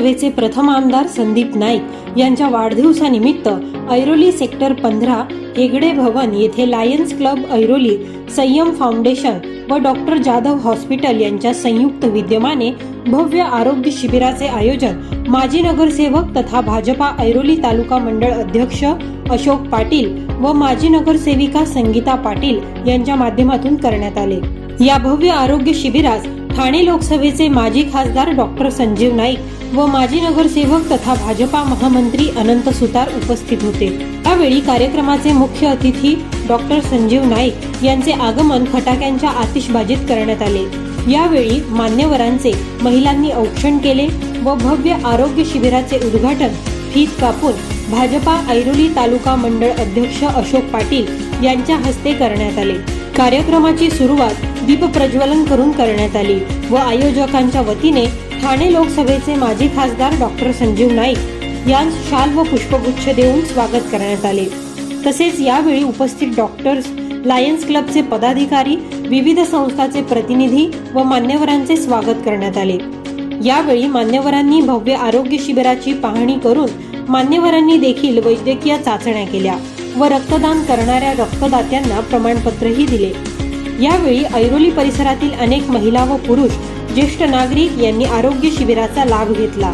विधानसभेचे प्रथम आमदार संदीप नाईक यांच्या वाढदिवसानिमित्त ऐरोली सेक्टर पंधरा हेगडे भवन येथे लायन्स क्लब ऐरोली संयम फाउंडेशन व डॉक्टर जाधव हॉस्पिटल यांच्या संयुक्त विद्यमाने भव्य आरोग्य शिबिराचे आयोजन माजी नगरसेवक तथा भाजपा ऐरोली तालुका मंडळ अध्यक्ष अशोक पाटील व माजी नगरसेविका संगीता पाटील यांच्या माध्यमातून करण्यात आले. या भव्य आरोग्य शिबिरास ठाणे लोकसभेचे माजी खासदार डॉक्टर संजीव नाईक व माजी नगरसेवक तथा भाजपा महामंत्री अनंत सुतार उपस्थित होते. यावेळी कार्यक्रमाचे मुख्य अतिथी डॉक्टर संजीव नाईक यांचे आगमन फटाक्यांच्या आतिषबाजीत करण्यात आले. यावेळी मान्यवरांचे महिलांनी औक्षण केले व भव्य आरोग्य शिबिराचे उद्घाटन फीत कापून भाजपा ऐरोली तालुका मंडळ अध्यक्ष अशोक पाटील यांच्या हस्ते करण्यात आले. कार्यक्रमाची सुरुवात दीप प्रज्वलन करून करण्यात आली व आयोजकांच्या वतीने ठाणे लोकसभेचे माजी खासदार डॉक्टर संजीव नाईक यांस शाल व पुष्पगुच्छ देऊन स्वागत करण्यात आले. तसेच यावेळी उपस्थित डॉक्टर्स लायन्स क्लबचे पदाधिकारी विविध संस्थाचे प्रतिनिधी व मान्यवरांचे स्वागत करण्यात आले. यावेळी मान्यवरांनी भव्य आरोग्य शिबिराची पाहणी करून मान्यवरांनी देखील वैद्यकीय चाचण्या केल्या व रक्तदान करणाऱ्या रक्तदात्यांना प्रमाणपत्रही दिले. यावेळी ऐरोली परिसरातील अनेक महिला व पुरुष ज्येष्ठ नागरिक यांनी आरोग्य शिबिराचा लाभ घेतला.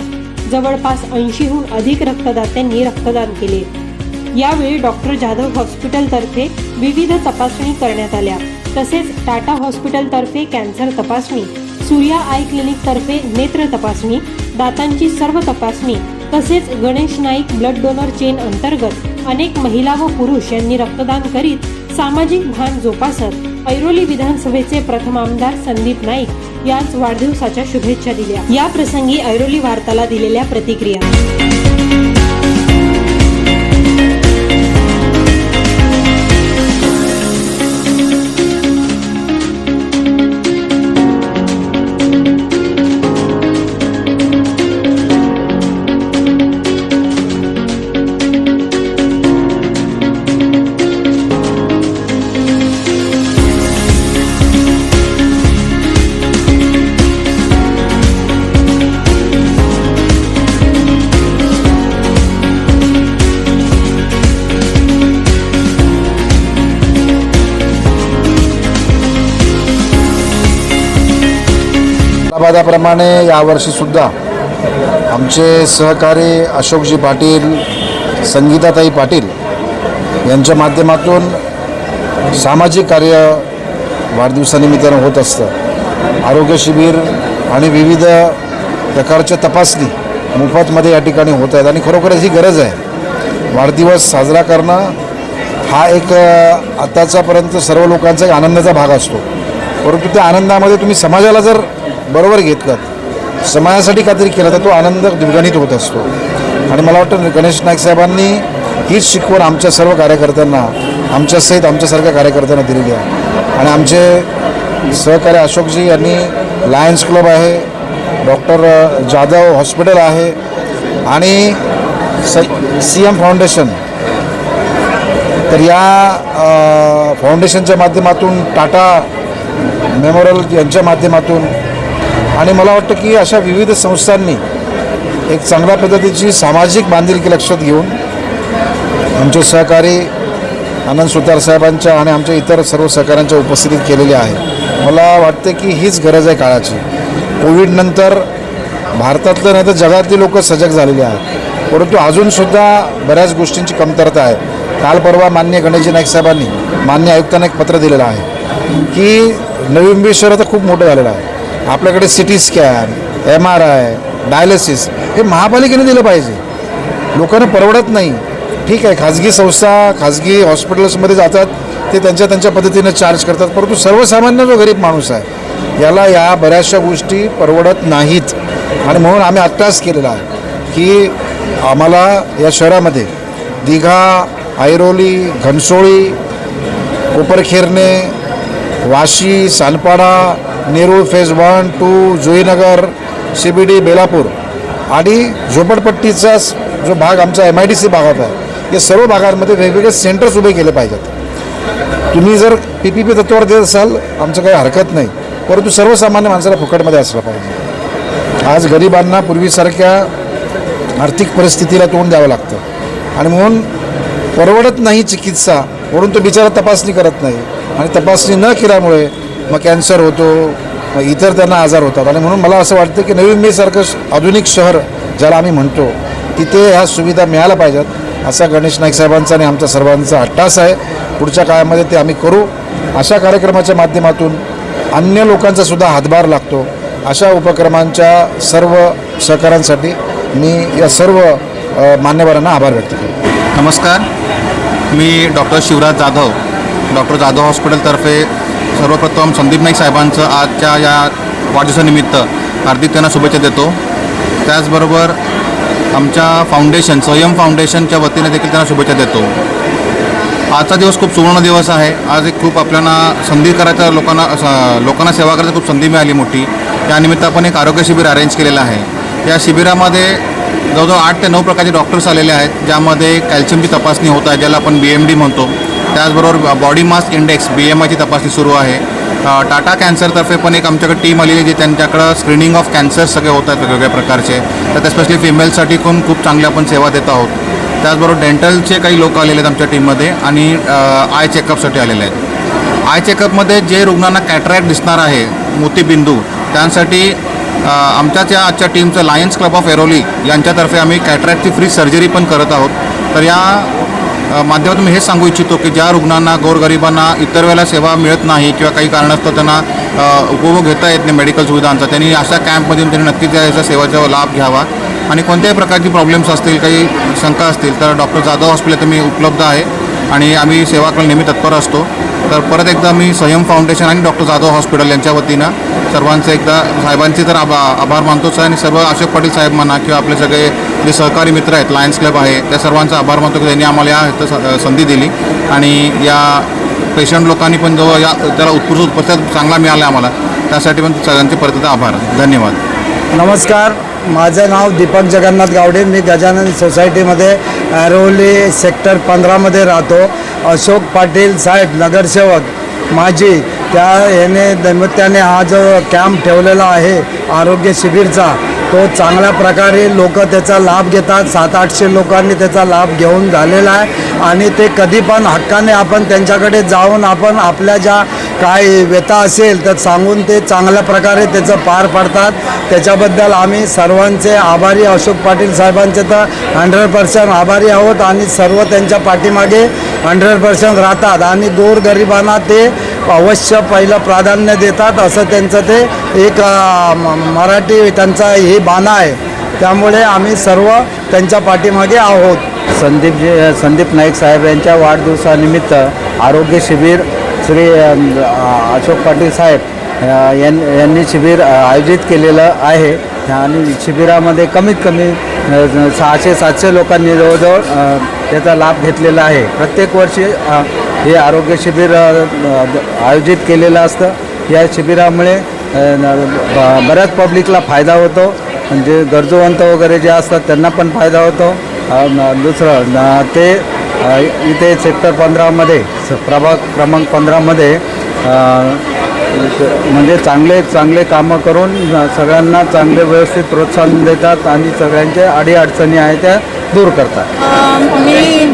जवळपास ऐंशीहून अधिक रक्तदात्यांनी रक्तदान केले. यावेळी डॉक्टर जाधव हॉस्पिटलतर्फे विविध तपासणी करण्यात आल्या. तसेच टाटा हॉस्पिटलतर्फे कॅन्सर तपासणी सूर्या आय क्लिनिकतर्फे नेत्र तपासणी दातांची सर्व तपासणी तसेच Ganesh Naik blood donor chain अंतर्गत अनेक महिला व पुरुष यांनी रक्तदान करीत सामाजिक भान जोपासत ऐरोली विधानसभेचे प्रथम आमदार संदीप नाईक याच वाढदिवसाच्या शुभेच्छा दिल्या. या प्रसंगी ऐरोली वार्ताला दिलेल्या प्रतिक्रिया. वादाप्रमाणे यावर्षीसुद्धा आमचे सहकारी अशोकजी पाटील संगीताताई पाटील यांच्या माध्यमातून सामाजिक कार्य वाढदिवसानिमित्तानं होत असतं. आरोग्य शिबिर आणि विविध प्रकारच्या तपासणी मोफतमध्ये या ठिकाणी होत आहेत आणि खरोखरच ही गरज आहे. वाढदिवस साजरा करणं हा एक आताच्यापर्यंत आताचापर्यंत सर्व लोकांचा एक आनंदाचा भाग असतो. परंतु त्या आनंदामध्ये तुम्ही समाजाला जर बरोबर घेतलं समाजासाठी काहीतरी केलं तर तो आनंद द्विगणित होत असतो. आणि मला वाटतं गणेश नाईक साहेबांनी हीच शिकवण आमच्या सर्व कार्यकर्त्यांना आमच्या सहित आमच्यासारख्या कार्यकर्त्यांना दिलेली आहे. आणि आमचे सहकारी अशोकजी यांनी लायन्स क्लब आहे डॉक्टर जाधव हॉस्पिटल आहे आणि स सी एम फाउंडेशन. तर या फाउंडेशनच्या माध्यमातून टाटा मेमोरियल यांच्या माध्यमातून आणि मला वाटतं की अशा विविध संस्थांनी एक चांगल्या पद्धतीची सामाजिक बांधिलकी लक्षात घेऊन आमचे सहकारी आनंद सुतार साहेबांच्या आणि आमच्या इतर सर्व सहकाऱ्यांच्या उपस्थितीत केलेली आहे. मला वाटते की हीच गरज आहे काळाची. कोविडनंतर भारतातलं नाही तर जगातली लोक सजग झालेली आहेत. परंतु अजूनसुद्धा बऱ्याच गोष्टींची कमतरता आहे. काल परवा मान्य गणेशजी नाईक साहेबांनी मान्य आयुक्तांना एक पत्र दिलेलं आहे की नवी मुंबई शहर आता खूप मोठं झालेलं आहे. आपल्याकडे C T scan M R I dialysis हे महापालिकेने दिलं पाहिजे. लोकांना परवडत नाही. ठीक आहे खाजगी संस्था खाजगी हॉस्पिटल्समध्ये जातात ते त्यांच्या त्यांच्या पद्धतीनं चार्ज करतात परंतु सर्वसामान्य जो गरीब माणूस आहे याला या बऱ्याचशा गोष्टी परवडत नाहीत. आणि म्हणून आम्ही आत्ताच केलेला आहे की आम्हाला या शहरामध्ये Digha Airoli Ghansoli Koparkhairane Vashi Sanpada Nerul phase one two Juinagar C B D Belapur. आणि झोपडपट्टीचा जो भाग आमचा एम आय डी सी भागात आहे या सर्व भागांमध्ये वेगवेगळे सेंटर्स उभे केले पाहिजेत. तुम्ही जर पी पी पी तत्वावर देत असाल आमचं काही हरकत नाही. परंतु सर्वसामान्य माणसाला फुकटमध्ये असलं पाहिजे. आज गरिबांना पूर्वीसारख्या आर्थिक परिस्थितीला तोंड द्यावं लागतं. आणि म्हणून परवडत नाही चिकित्सा म्हणून तो बिचारा तपासणी करत नाही. आणि तपासणी न केल्यामुळे मग कॅन्सर होतो मग इतर त्यांना आजार होतात. आणि म्हणून मला असं वाटतं की नवी मुंबईसारखं आधुनिक शहर ज्याला आम्ही म्हणतो तिथे ह्या सुविधा मिळायला पाहिजेत असा गणेश नाईक साहेबांचा आणि आमच्या सर्वांचा हट्टास आहे. पुढच्या काळामध्ये ते आम्ही करू. अशा कार्यक्रमाच्या माध्यमातून अन्य लोकांचा सुद्धा हातभार लागतो. अशा उपक्रमांच्या सर्व सहकारांसाठी मी या सर्व मान्यवरांना आभार व्यक्त करतो. नमस्कार. मी डॉक्टर शिवराज जाधव डॉक्टर जाधव हॉस्पिटलतर्फे सर्वप्रथम संदीप नाईक साहेबांचं आजच्या या वाढदिवसानिमित्त हार्दिक त्यांना शुभेच्छा देतो. त्याचबरोबर आमच्या फाउंडेशन संयम फाउंडेशनच्या वतीने देखील त्यांना शुभेच्छा देतो. आजचा दिवस खूप सुवर्ण दिवस आहे. आज एक खूप आपल्याला संधी करायचा लोकांना लोकांना सेवा करायची खूप संधी मिळाली मोठी. त्यानिमित्त आपण एक आरोग्य शिबिर अरेंज केलेलं आहे. या शिबिरामध्ये जवळजवळ आठ ते नऊ प्रकारचे डॉक्टर्स आलेले आहेत ज्यामध्ये कॅल्शियमची तपासणी होत आहे ज्याला आपण बी एम डी म्हणतो. त्याचबरोबर body mass index B M आयची तपासणी सुरू आहे. टाटा कॅन्सरतर्फे पण एक आमच्याकडे टीम आलेली आहे जी त्यांच्याकडं स्क्रीनिंग ऑफ कॅन्सर सगळे होत आहेत वेगवेगळ्या प्रकारचे. तर स्पेशली फिमेलसाठी पण खूप चांगल्या आपण सेवा देत आहोत. त्याचबरोबर डेंटलचे काही लोक आलेले आहेत आमच्या टीममध्ये आणि आय चेकअपसाठी आलेले आहेत. आय चेकअपमध्ये जे रुग्णांना कॅटरॅक्ट दिसणार आहे मोतीबिंदू त्यांसाठी आमच्याच या आजच्या टीमचं लायन्स क्लब ऑफ एरोली यांच्यातर्फे आम्ही कॅटरॅक्टची फ्री सर्जरी पण करत आहोत. तर या माध्यमातून मी हेच सांगू इच्छितो की ज्या रुग्णांना गोरगरिबांना इतर वेळेला सेवा मिळत नाही किंवा काही कारणास्तव त्यांना उपभोग घेता येत नाही मेडिकल सुविधांचा त्यांनी अशा कॅम्पमधून त्यांनी नक्कीच याचा सेवाचा लाभ घ्यावा. आणि कोणत्याही प्रकारची प्रॉब्लेम्स असतील काही शंका असतील तर डॉक्टर जाधव हॉस्पिटल तुम्ही उपलब्ध आहे. आणि आम्ही सेवा करायला नेहमी तत्पर असतो. तर परत एकदा मी संयम फाउंडेशन आणि डॉक्टर जाधव हॉस्पिटल यांच्या वतीनं सर्वांचे एकदा साहेबांचे तर आभा आभार मानतोच आहे आणि सर्व अशोक पाटील साहेब म्हणा किंवा आपले सगळे जे सहकारी मित्र आहेत लायन्स क्लब आहे त्या सर्वांचा आभार मानतो की त्यांनी आम्हाला या स- संधी दिली. आणि या पेशंट लोकांनी पण जो या त्याला उत्कृष्ट प्रतिसाद चांगला मिळाला आम्हाला. त्यासाठी पण सगळ्यांचे परत आभार. धन्यवाद. नमस्कार. माझं नाव दीपक जगन्नाथ गावडे. मी गजानन सोसायटीमध्ये ऐरोली सेक्टर पंधरामध्ये राहतो. अशोक पाटील साहेब नगरसेवक. माझी त्या याने दैमत्याने हा जो कॅम्प ठेवलेला आहे आरोग्य शिबिरचा तो चांगल्या प्रकारे लोक त्याचा लाभ घेतात. सात आठशे लोकांनी त्याचा लाभ घेऊन झालेला आहे. आणि ते कधी पण हक्काने आपण त्यांच्याकडे जाऊन आपण आपल्या ज्या काय व्यथा असेल तर सांगून ते चांगल्या प्रकारे त्याचं पार पडतात. त्याच्याबद्दल आम्ही सर्वांचे आभारी अशोक पाटील साहेबांचे तर हंड्रेड पर्सेंट आभारी आहोत आणि सर्व त्यांच्या पाठीमागे हंड्रेड पर्सेंट राहतात. आणि गोरगरिबांना ते अवश्य पहिलं प्राधान्य देतात. असं त्यांचं ते एक म- मराठी त्यांचा हे बाणा आहे. त्यामुळे आम्ही सर्व त्यांच्या पाठीमागे आहोत. संदीप जे संदीप नाईक साहेब यांच्या वाढदिवसानिमित्त आरोग्य शिबिर श्री अशोक पाटील साहेब यां यांनी शिबिर आयोजित केलेलं आहे. आणि शिबिरामध्ये कमीत कमी सहाशे सातशे लोकांनी जवळजवळ त्याचा लाभ घेतलेला आहे. प्रत्येक वर्षी हे आरोग्य शिबिर आयोजित केलेलं असतं. या शिबिरामुळे बऱ्याच पब्लिकला फायदा होतो. म्हणजे गरजूवंत वगैरे जे असतात त्यांना पण फायदा होतो. दुसरं ते इथे सेक्टर पंधरामध्ये स- प्रभाग क्रमांक पंधरामध्ये म्हणजे चांगले चांगले कामं करून सगळ्यांना चांगले व्यवस्थित प्रोत्साहन देतात आणि सगळ्यांच्या अडीअडचणी आहेत त्या दूर करतात. मी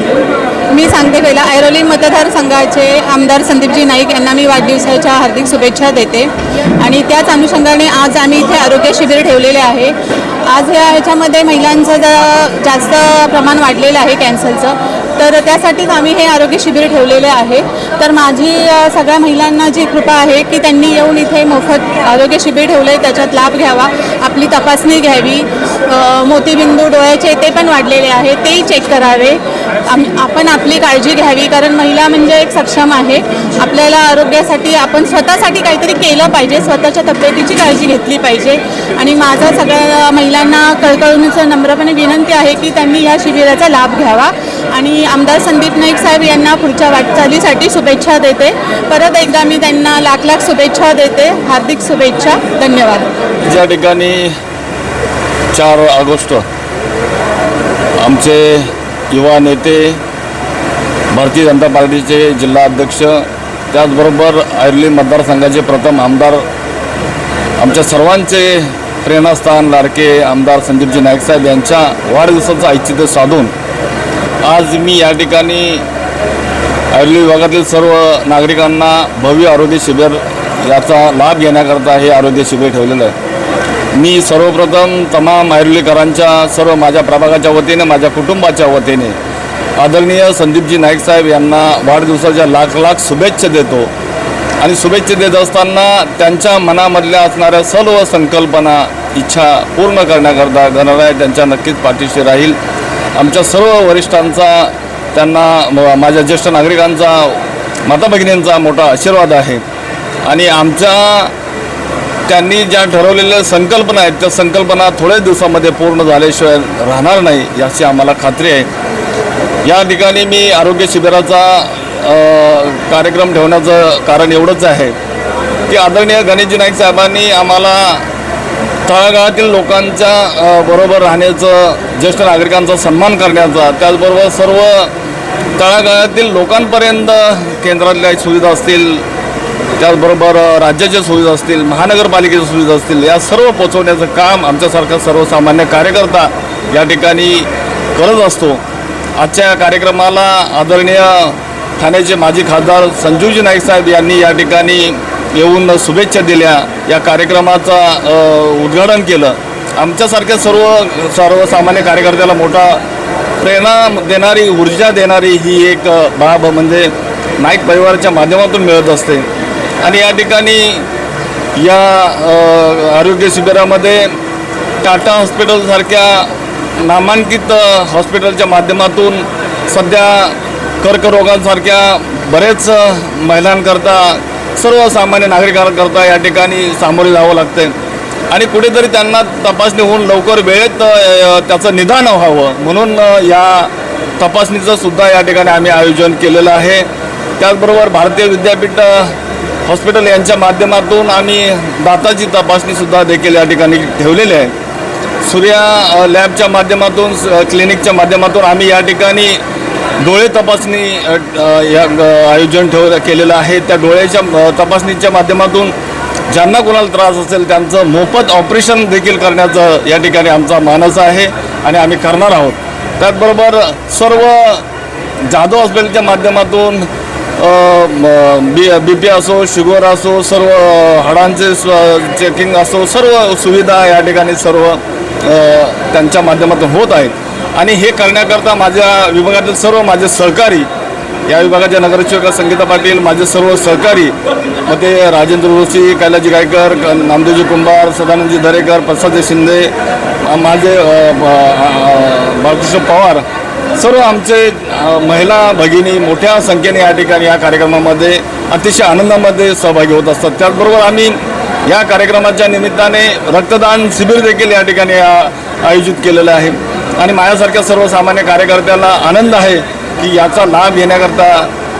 मी सांगते पहिला ऐरोली मतदारसंघाचे आमदार संदीपजी नाईक यांना मी वाढदिवसाच्या हार्दिक शुभेच्छा देते. आणि त्याच अनुषंगाने आज आम्ही इथे आरोग्य शिबिर ठेवलेले आहे. आज ह्या ह्याच्यामध्ये महिलांचं जरा जास्त प्रमाण वाढलेलं आहे कॅन्सरचं. तर त्यासाठीच आम्ही हे आरोग्य शिबिर ठेवलेले आहे. तर माझी सगळ्या महिलांना जी कृपा आहे की त्यांनी येऊन इथे मोफत आरोग्य शिबिर ठेवलं आहे त्याच्यात लाभ घ्यावा आपली तपासणी घ्यावी. मोतीबिंदू डोळ्याचे ते पण वाढलेले आहे तेही चेक करावे. आम आपण आपली काळजी घ्यावी कारण महिला म्हणजे एक सक्षम आहे. आपल्याला आरोग्यासाठी आपण स्वतःसाठी काहीतरी केलं पाहिजे स्वतःच्या तब्येतीची काळजी घेतली पाहिजे. आणि माझा सगळ्या महिलांना कळकळूनचं नम्रपणे विनंती आहे की त्यांनी या शिबिराचा लाभ घ्यावा. आणि आमदार संदीप नाईक साहेब यांना पुढच्या वाटचालीसाठी शुभेच्छा देते. परत एकदा मी त्यांना लाख लाख शुभेच्छा देते. हार्दिक शुभेच्छा. धन्यवाद. ज्या ठिकाणी चार ऑगस्ट आमचे युवा नेते भारतीय जनता पार्टीचे जिल्हा अध्यक्ष त्याचबरोबर ऐर्ली मतदारसंघाचे प्रथम आमदार आमच्या सर्वांचे प्रेरणास्थान लाडके आमदार संदीपजी नाईक साहेब यांच्या वाढदिवसाचं औचित्य साधून आज मी या ठिकाणी ऐरोली विभागातील सर्व नागरिकांना भव्य आरोग्य शिबिर याचा लाभ घेण्याकरता हे आरोग्य शिबिर ठेवलेलं आहे. मी सर्वप्रथम तमाम ऐरोलीकरांच्या सर्व माझ्या प्रभागाच्या वतीने माझ्या कुटुंबाच्या वतीने आदरणीय संदीपजी नाईक साहेब यांना वाढदिवसाच्या लाख लाख शुभेच्छा देतो. आणि शुभेच्छा देत असताना त्यांच्या मनामधल्या असणाऱ्या सर्व संकल्पना इच्छा पूर्ण करण्याकरता गणराय त्यांच्या नक्कीच पाठीशी राहील. आमच्या सर्व वरिष्ठांचा त्यांना माझ्या ज्येष्ठ नागरिकांचा माता भगिनींचा मोठा आशीर्वाद आहे. आणि आमच्या त्यांनी ज्या ठरवलेल्या संकल्पना आहेत त्या संकल्पना थोड्याच दिवसामध्ये पूर्ण झाल्याशिवाय राहणार नाही याची आम्हाला खात्री आहे. या ठिकाणी मी आरोग्य शिबिराचा कार्यक्रम ठेवण्याचं कारण एवढंच आहे की आदरणीय गणेशजी नाईक साहेबांनी आम्हाला तळागाळातील लोकांच्या बरोबर राहण्याचं ज्येष्ठ नागरिकांचा सन्मान करण्याचा त्याचबरोबर सर्व तळागाळातील लोकांपर्यंत केंद्रातल्या सुविधा असतील त्याचबरोबर राज्याच्या सुविधा असतील महानगरपालिकेच्या सुविधा असतील या सर्व पोचवण्याचं काम आमच्यासारखा सर्वसामान्य कार्यकर्ता या ठिकाणी करत असतो. आजच्या या कार्यक्रमाला आदरणीय ठाण्याचे माजी खासदार संजूजी नाईक साहेब यांनी या ठिकाणी येऊन शुभेच्छा दिल्या या कार्यक्रमाचा उद्घाटन केलं. आमच्यासारख्या सर्व सर्वसामान्य कार्यकर्त्याला मोठा प्रेरणा देणारी ऊर्जा देणारी ही एक बाब म्हणजे नाईक परिवाराच्या माध्यमातून मिळत असते. आणि या ठिकाणी या आरोग्य शिबिरामध्ये टाटा हॉस्पिटलसारख्या नामांकित हॉस्पिटलच्या माध्यमातून सध्या कर्करोगांसारख्या बरेच महिलांकरता सर्वसामान्य नागरिकांकरता या ठिकाणी सामोरे जावं लागते. आणि कुठेतरी त्यांना तपासणी होऊन लवकर वेळेत त्याचं निदान व्हावं. म्हणून या तपासणीचं सुद्धा या ठिकाणी आम्ही आयोजन केलेलं आहे. त्याचबरोबर भारतीय विद्यापीठ हॉस्पिटल यांच्या माध्यमातून आम्ही दाताची तपासणीसुद्धा देखील या ठिकाणी ठेवलेली आहे. सूर्या लॅबच्या माध्यमातून स- क्लिनिकच्या माध्यमातून आम्ही या ठिकाणी डोळे तपासणी या आयोजन ठेव केलेलं आहे. त्या डोळ्याच्या तपासणीच्या माध्यमातून ज्यांना कोणाला त्रास असेल त्यांचं मोफत ऑपरेशन देखील करण्याचं या ठिकाणी आमचा मानस आहे आणि आम्ही करणार आहोत. त्याचबरोबर सर्व जाधव हॉस्पिटलच्या माध्यमातून बी बी पी असो शुगर असो सर्व हाडांचे स्व- चेकिंग असो सर्व सुविधा या ठिकाणी सर्व त्यांच्या माध्यमातून होत आहेत. आणि हे करण्याकरता माझ्या विभागातील सर्व माझे सहकारी या विभागाच्या नगरसेविका संगीता पाटील माझे सर्व सहकारी मग ते राजेंद्र जोशी कैलाजी गायकर क- नामदेवजी कुंभार सदानंदजी दरेकर प्रसादजी शिंदे माझे बाळकृष्ण पवार सर्व आमचे महिला भगिनी मोठ्या संख्येने या ठिकाणी या कार्यक्रमामध्ये अतिशय आनंदामध्ये सहभागी होत असतात. त्याचबरोबर आम्ही या कार्यक्रमाच्या निमित्ताने रक्तदान शिबिर देखील या ठिकाणी आयोजित केलेलं आहे. आणि माझ्यासारख्या सर्वसामान्य कार्यकर्त्याला आनंद आहे की याचा लाभ घेण्याकरता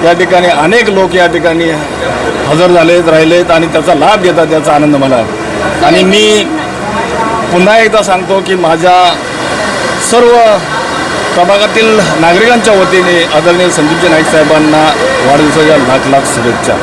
या ठिकाणी अनेक लोक या ठिकाणी हजर झालेत राहिलेत आणि त्याचा लाभ घेतात त्याचा आनंद मला आणि मी पुन्हा एकदा सांगतो की माझ्या सर्व प्रभागातील नागरिकांच्या वतीने आदरणीय संदीपजी नाईक साहेबांना वाढदिवसाच्या लाख लाख शुभेच्छा.